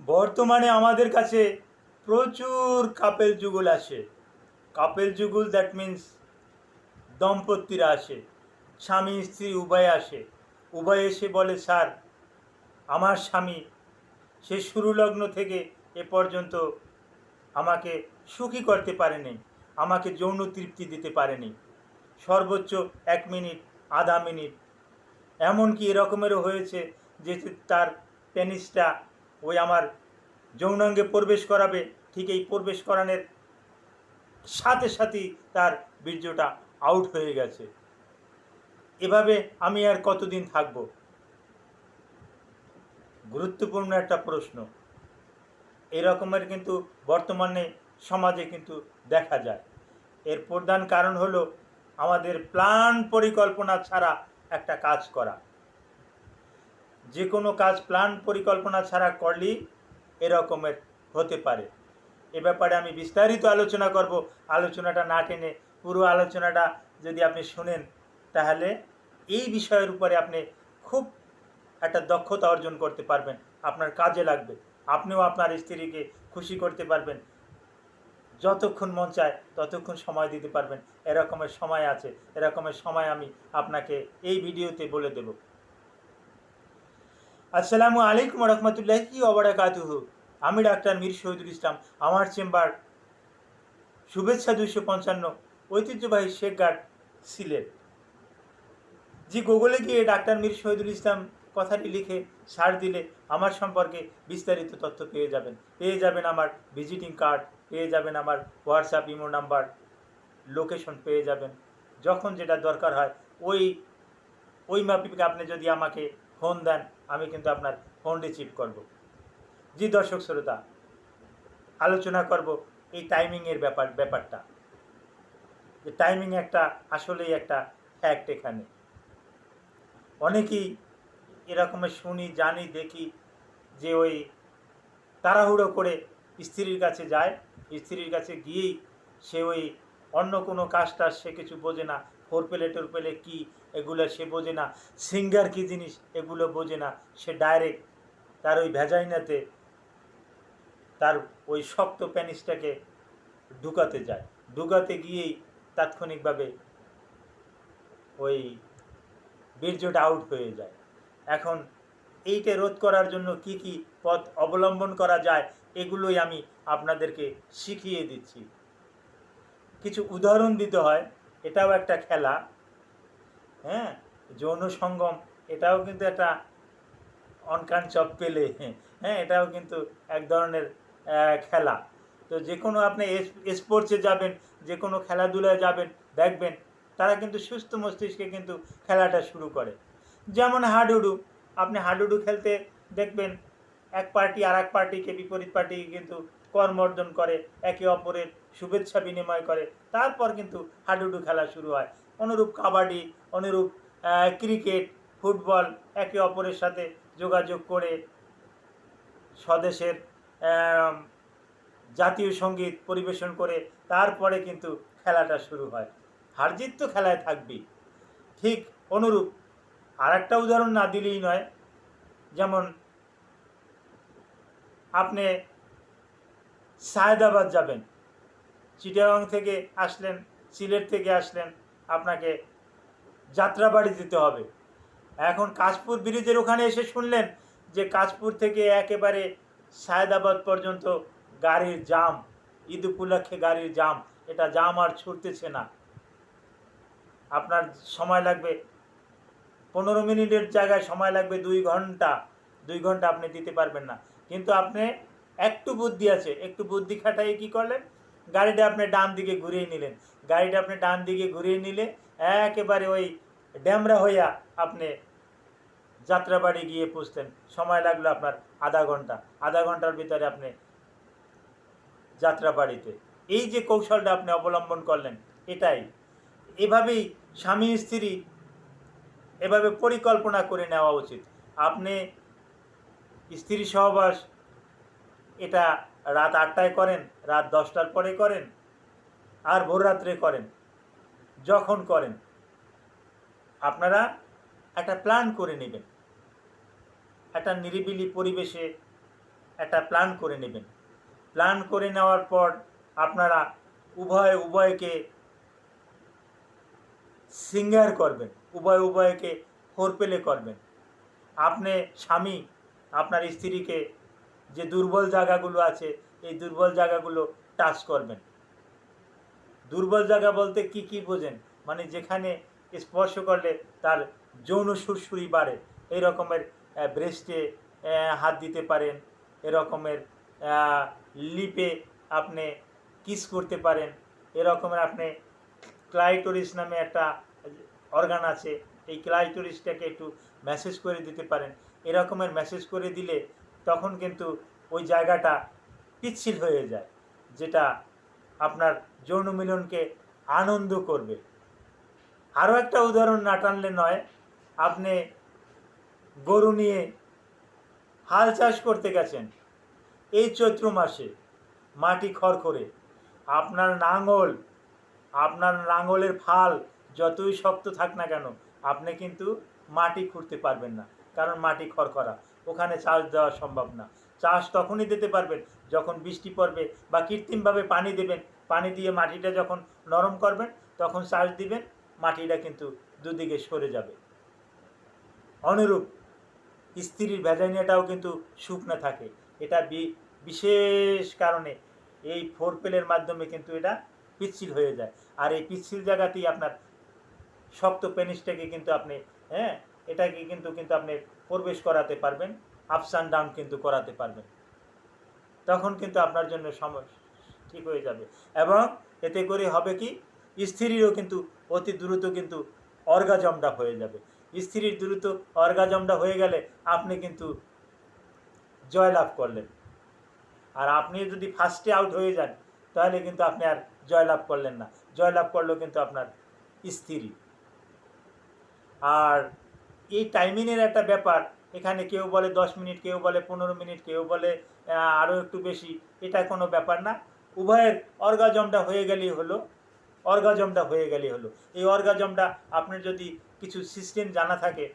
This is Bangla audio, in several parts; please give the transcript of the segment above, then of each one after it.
বর্তমানে আমাদের কাছে প্রচুর কাপেল যুগল আসে। কাপেল যুগল দ্যাট মিন্স দম্পতিরা আসে, স্বামী, স্ত্রী, উভয় আসে। উভয় এসে বলে, স্যার, আমার স্বামী, সে শুরু লগ্ন থেকে এ পর্যন্ত আমাকে সুখী করতে পারেনি, আমাকে যৌন তৃপ্তি দিতে পারেনি। সর্বোচ্চ এক মিনিট, আধা মিনিট। এমনকি এরকমেরও হয়েছে যে তার পেনিসটা ওই আমার যৌনাঙ্গে প্রবেশ করাবে, ঠিক এই প্রবেশ করানোর সাথে সাথেই তার বীর্যটা আউট হয়ে গেছে। এভাবে আমি আর কতদিন থাকব? গুরুত্বপূর্ণ একটা প্রশ্ন। এরকমের কিন্তু বর্তমানে সমাজে কিন্তু দেখা যায়। এর প্রধান কারণ হলো আমাদের প্ল্যান পরিকল্পনা ছাড়া একটা কাজ করা। যে কোনো কাজ প্ল্যান পরিকল্পনা ছাড়া করলেই এরকমের হতে পারে। এ ব্যাপারে আমি বিস্তারিত আলোচনা করব। আলোচনাটা না টেনে পুরো আলোচনাটা যদি আপনি শুনেন, তাহলে এই বিষয়ের উপরে আপনি খুব একটা দক্ষতা অর্জন করতে পারবেন। আপনার কাজে লাগবে। আপনিও আপনার স্ত্রীকে খুশি করতে পারবেন। যতক্ষণ মন চায়, ততক্ষণ সময় দিতে পারবেন। এরকমের সময় আছে। এরকমের সময় আমি আপনাকে এই ভিডিওতে বলে দেব। আসসালামু আলাইকুম রহমতুল্লাহি ওবরাকাতুহু আমি ডাক্তার মীর শহীদুল ইসলাম। আমার চেম্বার শুভেচ্ছা দুইশো পঞ্চান্ন। ঐতিহ্যবাহী শেখঘাট সিলেট। যে গুগলে গিয়ে ডাক্তার মীর শহীদুল ইসলাম কথাটি লিখে সার দিলে আমার সম্পর্কে বিস্তারিত তথ্য পেয়ে যাবেন। পেয়ে যাবেন আমার ভিজিটিং কার্ড, পেয়ে যাবেন আমার হোয়াটসঅ্যাপ, ইমো নাম্বার, লোকেশন পেয়ে যাবেন। যখন যেটা দরকার হয়, ওই ওই মাপিকে আপনি যদি আমাকে ফোন দেন, আমি কিন্তু আপনার ফোন রিসিভ করব। জি দর্শক শ্রোতা, আলোচনা করব এই টাইমিংয়ের ব্যাপার, ব্যাপারটা। যে টাইমিং একটা আসলেই একটা ফ্যাক্ট এখানে। অনেকেই এরকমের শুনি, জানি, দেখি যে ওই তাড়াহুড়ো করে স্ত্রীর কাছে যায়, স্ত্রীর কাছে গিয়েই সে ওই অন্য কোনো কাজটা সে কিছু বোঝে না ফোর পেলে টোর পেলে কী এগুলো সে বোঝে না। সিঙ্গার কী জিনিস এগুলো বোঝে না। সে ডাইরেক্ট তার ওই ভেজাইনাতে তার ওই শক্ত প্যানিসটাকে ঢুকাতে যায়। ঢুকাতে গিয়েই তাৎক্ষণিকভাবে ওই বীর্যটা আউট হয়ে যায়। এখন এইটা রোধ করার জন্য কি কি পথ অবলম্বন করা যায়, এগুলোই আমি আপনাদেরকে শিখিয়ে দিচ্ছি। কিছু উদাহরণ দিতে হয়। এটাও একটা খেলা। হ্যাঁ? যৌন সঙ্গম, এটাও কিন্তু একটা অনকান চপ পেলে হ্যাঁ এটাও কিন্তু এক ধরনের খেলা। তো যে কোনো আপনি স্পোর্টসে যাবেন যে কোনো খেলাধুলায় যাবেন, দেখবেন তারা কিন্তু সুস্থ মস্তিষ্কে কিন্তু খেলাটা শুরু করে। যেমন হাডুডু, আপনি হাডুডু খেলতে দেখবেন এক পার্টি আর এক পার্টিকে বিপরীত পার্টিকে কিন্তু কর্মর্জন করে, একে অপরের শুভেচ্ছা বিনিময় করে, তারপর কিন্তু হাডুডু খেলা শুরু হয়। অনুরূপ কাবাডি, অনুরূপ ক্রিকেট, ফুটবল একে অপরের সাথে যোগাযোগ করে স্বদেশের জাতীয় সংগীত পরিবেশন করে তারপরে কিন্তু খেলাটা শুরু হয়। হারজিত তো খেলায় থাকবেই। ঠিক অনুরূপ। আর একটা উদাহরণ না দিলেই নয়, যেমন আপনি সায়দাবাদ যাবেন, চিটাগাং থেকে আসলেন, সিলেট থেকে আসলেন আপনাকে যাত্রাবাড়ি দিতে হবে। এখন কাশপুর ব্রিজের ওখানে এসে শুনলেন যে কাশপুর থেকে একেবারে সায়দাবাদ পর্যন্ত গাড়ির জাম ঈদ উপলক্ষে গাড়ির জাম, এটা জাম আর ছুটতেছে না। আপনার সময় লাগবে পনেরো মিনিটের জায়গায় সময় লাগবে দুই ঘণ্টা দুই ঘণ্টা আপনি দিতে পারবেন না। কিন্তু আপনি একটু বুদ্ধি আছে, একটু বুদ্ধি খাটাই কি করলেন? গাড়িটা আপনি ডান দিকে ঘুরিয়ে নিলেন। গাড়িটা আপনি ডান দিকে ঘুরিয়ে নিলে একেবারে ওই ড্যামরা হইয়া আপনি যাত্রাবাড়ি গিয়ে পৌঁছতেন সময় লাগল আপনার আধা ঘণ্টা। আধা ঘণ্টার ভিতরে আপনি যাত্রাবাড়িতে। এই যে কৌশলটা আপনি অবলম্বন করলেন, এটাই। এভাবেই স্বামী স্ত্রী এভাবে পরিকল্পনা করে নেওয়া উচিত। আপনি স্ত্রী সহবাস, এটা রাত আটটায় করেন, রাত দশটার পরে করেন, আর ভোর রাত্রে করেন, যখন করেন। আপনারা একটা প্ল্যান করে নেবেন। একটা নিরিবিলি পরিবেশে একটা প্ল্যান করে নেবেন। প্ল্যান করে নেওয়ার পর আপনারা উভয় উভয়কে সিঙ্গার করবেন, উভয় উভয়কে ফোর পেলে করবেন। আপনি স্বামী, আপনার স্ত্রীকে যে দুর্বল জায়গাগুলো আছে, এই দুর্বল জায়গাগুলো টাচ করবেন। দুর্বল জায়গা বলতে কি কি বোঝেন? মানে যেখানে স্পর্শ করলে তার যৌন সুরসুরি বাড়ে। এই রকমের ব্রেস্টে হাত দিতে পারেন। এরকমের লিপে আপনি কিস করতে পারেন। এরকমের আপনি ক্লাইটোরিস নামে একটা অর্গান আছে। এই ক্লাইটোরিসটাকে একটু মেসেজ করে দিতে পারেন। এরকমের মেসেজ করে দিলে তখন কিন্তু ওই জায়গাটা পিচ্ছিল হয়ে যায়, যেটা আপনার যৌন মিলনকে আনন্দ করবে। আরও একটা উদাহরণ না টানলে নয়, আপনি গরু নিয়ে হাল চাষ করতে গেছেন, এই চৈত্র মাসে মাটি খড়খড়ে, আপনার নাঙ্গল আপনার নাঙ্গলের ফাল যতই শক্ত থাক না কেন, আপনি কিন্তু মাটি খুঁড়তে পারবেন না, কারণ মাটি খড়খড়া। ওখানে চাষ দেওয়া সম্ভব না। চাষ তখনই দিতে পারবেন যখন বৃষ্টি পড়বে বা কৃত্রিমভাবে পানি দেবেন। পানি দিয়ে মাটিটা যখন নরম করবেন, তখন চাষ দিবেন, মাটিটা কিন্তু দুদিকে সরে যাবে। অনুরূপ স্ত্রীর ভ্যাজাইনাটাও কিন্তু শুকনো থাকে। এটা বিশেষ কারণে এই ফোর পেলের মাধ্যমে কিন্তু এটা পিচ্ছিল হয়ে যায়। আর এই পিচ্ছিল জায়গাতেই আপনার শক্ত পেনিসটাকে কিন্তু আপনি হ্যাঁ এটাকে কিন্তু কিন্তু আপনি প্রবেশ করাতে পারবেন আপস অ্যান্ড ডাউন কিন্তু করাতে পারবেন। তখন কিন্তু আপনার জন্য সমস্যা ঠিক হয়ে যাবে। এবং এতে করে হবে কি, স্ত্রীরও কিন্তু অতি দ্রুত কিন্তু অর্গাজমটা হয়ে যাবে। স্ত্রীর দ্রুত অর্গাজমটা হয়ে গেলে আপনি কিন্তু জয়লাভ করলেন। আর আপনি যদি ফার্স্টে আউট হয়ে যান, তাহলে কিন্তু আপনি আর জয়লাভ করলেন না। জয়লাভ করল কিন্তু আপনার স্ত্রী। আর এই টাইমিংয়ের একটা ব্যাপার। এখানে কেউ বলে দশ মিনিট, কেউ বলে পনেরো মিনিট, কেউ বলে আরও একটু বেশি। এটা কোনো ব্যাপার না। উভয়ের অর্গাজমটা হয়ে গেলেই হলো। অর্গাজমটা হয়ে গেলেই হলো। এই অর্গাজমটা আপনার যদি কিছু সিস্টেম জানা থাকে,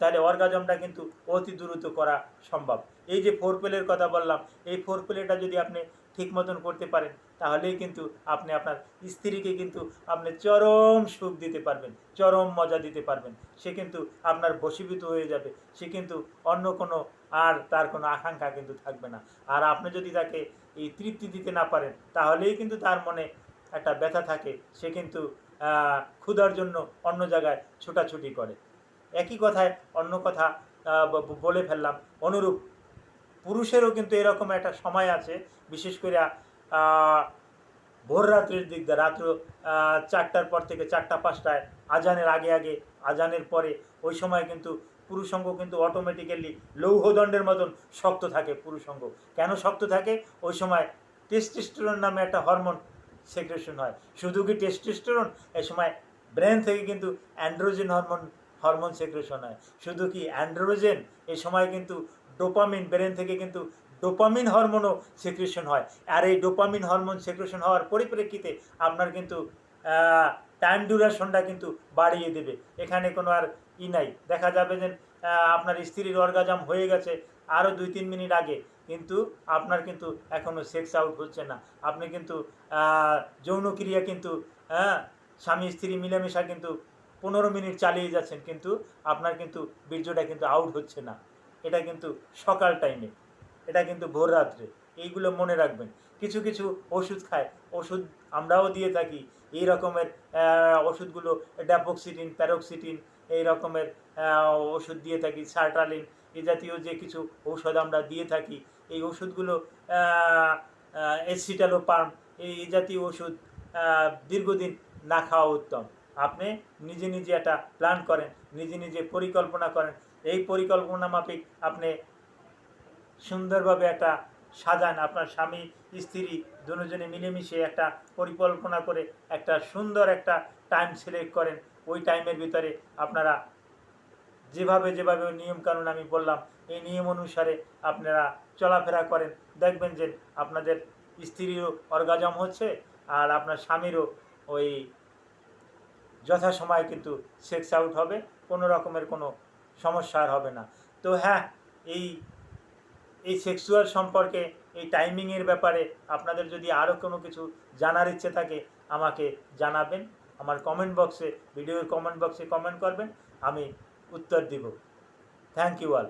তাহলে অর্গাজমটা কিন্তু অতি দ্রুত করা সম্ভব। এই যে ফোর পেলের কথা বললাম, এই ফোর পেলেটা যদি আপনি ঠিক মতন করতে পারেন তাহলেই কিন্তু আপনি আপনার স্ত্রীকে কিন্তু আপনি চরম সুখ দিতে পারবেন, চরম মজা দিতে পারবেন। সে কিন্তু আপনার বশীভূত হয়ে যাবে, সে কিন্তু অন্য কোনো আর তার কোনো আকাঙ্ক্ষা কিন্তু থাকবে না। আর আপনি যদি তাকে এই তৃপ্তি দিতে না পারেন, তাহলেই কিন্তু তার মনে একটা ব্যথা থাকে, সে কিন্তু ক্ষুধার জন্য অন্য জায়গায় ছোটাছুটি করে। একই কথায় অন্য কথা বলে ফেললাম। অনুরূপ, পুরুষেরও কিন্তু এরকম একটা সময় আছে, বিশেষ করে ভোর রাত্রির দিক দিয়ে, রাত্র চারটার পর থেকে চারটা পাঁচটায়, আজানের আগে আগে, আজানের পরে, ওই সময় কিন্তু পুরুষঙ্গ কিন্তু অটোমেটিক্যালি লৌহদণ্ডের মতন শক্ত থাকে পুরুষঙ্গ। কেন শক্ত থাকে? ওই সময় টেস্টোস্টেরন নামে একটা হরমোন সেক্রেশন হয়। শুধু কি টেস্টোস্টেরন এই সময় ব্রেন থেকে কিন্তু অ্যান্ড্রোজেন হরমোন হরমোন সেক্রেশন হয়। শুধু কি অ্যান্ড্রোজেন এই সময় কিন্তু ডোপামিন ব্রেন থেকে কিন্তু ডোপামিন হরমোনও সেক্রেশন হয়। আর এই ডোপামিন হরমোন সেক্রেশন হওয়ার পরিপ্রেক্ষিতে আপনার কিন্তু টাইম ডিউরেশনটা কিন্তু বাড়িয়ে দেবে। এখানে কোনো আর ই নাই। দেখা যাবে যে আপনার স্ত্রীর অর্গাজাম হয়ে গেছে আরও দুই তিন মিনিট আগে, কিন্তু আপনার কিন্তু এখনও সেক্স আউট হচ্ছে না। আপনি কিন্তু যৌনক্রিয়া কিন্তু হ্যাঁ স্বামী স্ত্রী মিলেমিশা কিন্তু পনেরো মিনিট চালিয়ে যাচ্ছেন, কিন্তু আপনার কিন্তু বীর্যটা কিন্তু আউট হচ্ছে না। এটা কিন্তু সকাল টাইমে এটা কিন্তু ভোর রাত্রে, এইগুলো মনে রাখবেন। কিছু কিছু ওষুধ খায়, ওষুধ আমরাও দিয়ে থাকি, এই রকমের ওষুধগুলো ড্যাপোক্সিটিন প্যারোক্সিটিন এই রকমের ওষুধ দিয়ে থাকি, সার্টালিন, এ জাতীয় যে কিছু ঔষধ আমরা দিয়ে থাকি, এই ওষুধগুলো এসিটালোপার্ম, এই এই জাতীয় ওষুধ দীর্ঘদিন না খাওয়া উত্তম। আপনি নিজে নিজে একটা প্ল্যান করেন, নিজে নিজে পরিকল্পনা করেন, এই পরিকল্পনা মাফিক আপনি সুন্দরভাবে একটা সাজান, আপনার স্বামী, স্ত্রী দুজনে মিলেমিশে একটা পরিকল্পনা করে একটা সুন্দর একটা টাইম সিলেক্ট করেন। ওই টাইমের ভিতরে আপনারা যেভাবে যেভাবে নিয়মকানুন আমি বললাম, এই নিয়ম অনুসারে আপনারা চলাফেরা করেন। দেখবেন যে আপনাদের স্ত্রীরও অর্গাজম হচ্ছে আর আপনার স্বামীরও ওই যথাসময়ে কিন্তু সেক্স আউট হবে, কোনো রকমের কোনো সমস্যা আর হবে না। তো হ্যাঁ এই এই সেক্সুয়াল সম্পর্কে, এই টাইমিংয়ের ব্যাপারে আপনাদের যদি আরও কোনো কিছু জানার ইচ্ছে থাকে, আমাকে জানাবেন। আমার কমেন্ট বক্সে ভিডিওর কমেন্ট বক্সে কমেন্ট করবেন। আমি উত্তর দিব। Thank you all